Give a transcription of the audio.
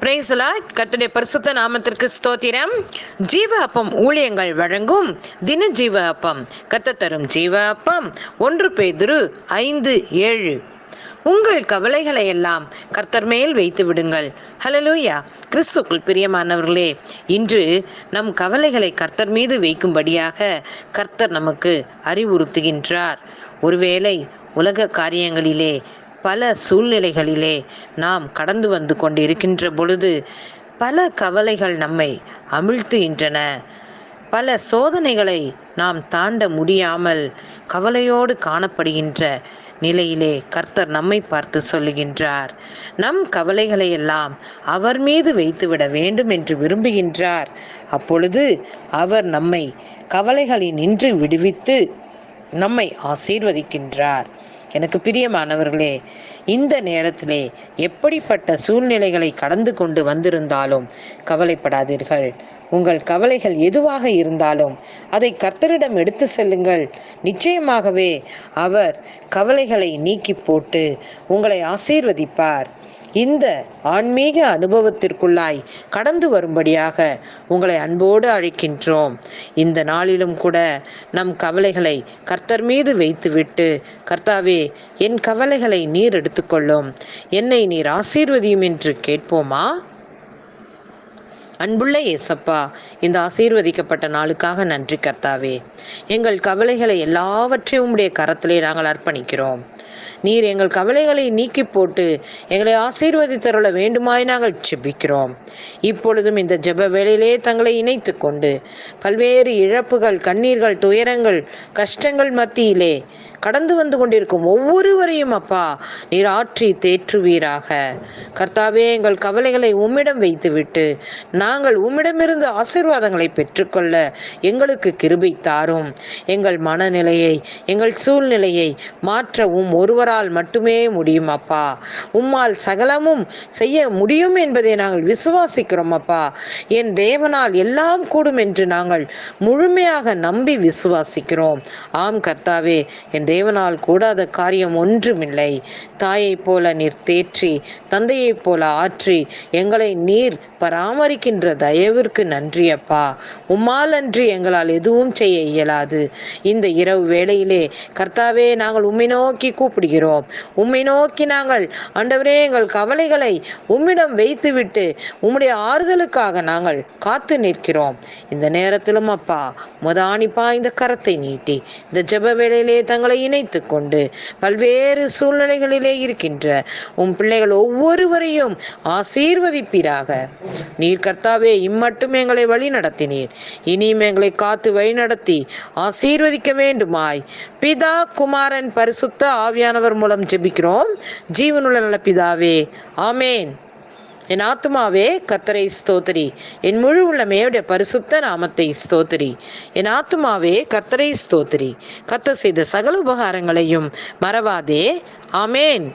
பிரேசலா கர்த்தருடைய பரிசுத்த நாமத்திற்கு ஸ்தோத்திரம். ஜீவ அப்பம் ஊழியங்கள் வழங்கும் தின ஜீவ அப்பம் கத்த தரும் ஜீவ அப்பம் ஒன்று பேதுரு ஐந்து ஏழு. உங்கள் கவலைகளை எல்லாம் கர்த்தர் மேல் வைத்து விடுங்கள். ஹலலூயா கிறிஸ்துக்குள் பிரியமானவர்களே இன்று நம் கவலைகளை கர்த்தர் மீது வைக்கும்படியாக கர்த்தர் நமக்கு அறிவுறுத்துகின்றார். ஒருவேளை உலக காரியங்களிலே பல சூழ்நிலைகளிலே நாம் கடந்து வந்து கொண்டிருக்கின்ற பொழுது பல கவலைகள் நம்மை அமிழ்த்துகின்றன. பல சோதனைகளை நாம் தாண்ட முடியாமல் கவலையோடு காணப்படுகின்ற நிலையிலே கர்த்தர் நம்மை பார்த்து சொல்லுகின்றார். நம் கவலைகளை எல்லாம் அவர் மீது வைத்துவிட வேண்டும் என்று விரும்புகின்றார். அப்பொழுது அவர் நம்மை கவலைகளின் நின்று விடுவித்து நம்மை ஆசீர்வதிக்கின்றார். எனக்கு பிரியமானவர்களே இந்த நேரத்திலே எப்படிப்பட்ட சூழ்நிலைகளை கடந்து கொண்டு வந்திருந்தாலும் கவலைப்படாதீர்கள். உங்கள் கவலைகள் எதுவாக இருந்தாலும் அதை கர்த்தரிடம் எடுத்து செல்லுங்கள். நிச்சயமாகவே அவர் கவலைகளை நீக்கி போட்டு உங்களை ஆசீர்வதிப்பார். இந்த ஆன்மீக அனுபவத்திற்குள்ளாய் கடந்து வரும்படியாக உங்களை அன்போடு அழைக்கின்றோம். இந்த நாளிலும் கூட நம் கவலைகளை கர்த்தர் மீது வைத்துவிட்டு கர்த்தாவே என் கவலைகளை நீர் எடுத்துக்கொள்ளும். என்னை நீர் ஆசீர்வதியும் என்று கேட்போமா? அன்புள்ள ஏசப்பா இந்த ஆசீர்வதிக்கப்பட்ட நாளுக்காக நன்றி கர்த்தாவே. எங்கள் கவலைகளை எல்லாவற்றையும் உம்முடைய கரத்திலே நாங்கள் அர்ப்பணிக்கிறோம். நீர் எங்கள் கவலைகளை நீக்கி போட்டு எங்களை ஆசீர்வதித்தருள வேண்டுமாய் நாங்கள் ஜெபிக்கிறோம். இப்பொழுதும் இந்த ஜெப வேளையிலே தங்களை இணைத்து கொண்டு பல்வேறு இழப்புகள் கண்ணீர்கள் துயரங்கள் கஷ்டங்கள் மத்தியிலே கடந்து வந்து கொண்டிருக்கும் ஒவ்வொருவரையும் அப்பா நீர் ஆற்றி தேற்றுவீராக. கர்த்தாவே எங்கள் கவலைகளை உம்மிடம் வைத்துவிட்டு நாங்கள் உம்மிடமிருந்து ஆசீர்வாதங்களை பெற்றுக்கொள்ள எங்களுக்கு கிருபை தாரும். எங்கள் மனநிலையை எங்கள் சூழ்நிலையை மாற்றவும் ஒரு ஒருவரால் மட்டுமே முடியும் அப்பா. உம்மால் சகலமும் செய்ய முடியும் என்பதை நாங்கள் விசுவாசிக்கிறோம் அப்பா. என் தேவனால் எல்லாம் கூடும் என்று நாங்கள் முழுமையாக நம்பி விசுவாசிக்கிறோம். ஆம் கர்த்தாவே. என் தேவனால் கூடாத காரியம் ஒன்றுமில்லை. தாயைப் போல நீர் தேற்றி தந்தையைப் போல ஆற்றி எங்களை நீர் பராமரிக்கின்ற தயவிற்கு நன்றி அப்பா. உம்மால் அன்றி எங்களால் எதுவும் செய்ய இயலாது. இந்த இரவு வேளையிலே கர்த்தாவே நாங்கள் உம்மை நோக்கி பயப்படுகிறோம் உம்மை நோக்கி நாங்கள் ஆண்டவரே எங்கள் கவலைகளை உம்மிடம் வைத்துவிட்டு உம்முடைய ஆறுதலுக்காக நாங்கள் காத்து நிற்கிறோம். இந்த நேரத்திலும் அப்பா முதானிப்பா இந்த கரத்தை நீட்டி இந்த ஜப வேளையிலே தங்களை இணைத்து கொண்டு பல்வேறு சூழ்நிலைகளிலே இருக்கின்ற உம் பிள்ளைகள் ஒவ்வொருவரையும் ஆசீர்வதிப்பீராக. நீர் கர்த்தாவே இம்மட்டும் எங்களை வழி நடத்தினீர் இனியும் எங்களை காத்து வழி நடத்தி ஆசீர்வதிக்க வேண்டுமாய். பிதா குமாரன் பரிசுத்த ஆவியா ஆவியானவர் மூலம் ஜெபிக்கிறோம். ஜீவனுள்ள நல்ல பிதாவே ஆமேன். என் ஆத்துமாவே கர்த்தரை ஸ்தோத்திரி. என் முழு உள்ளமையுடைய பரிசுத்த நாமத்தை ஸ்தோத்திரி. என் ஆத்துமாவே கர்த்தரை ஸ்தோத்திரி. கத்த செய்த சகல உபகாரங்களையும் மறவாதே. ஆமேன்.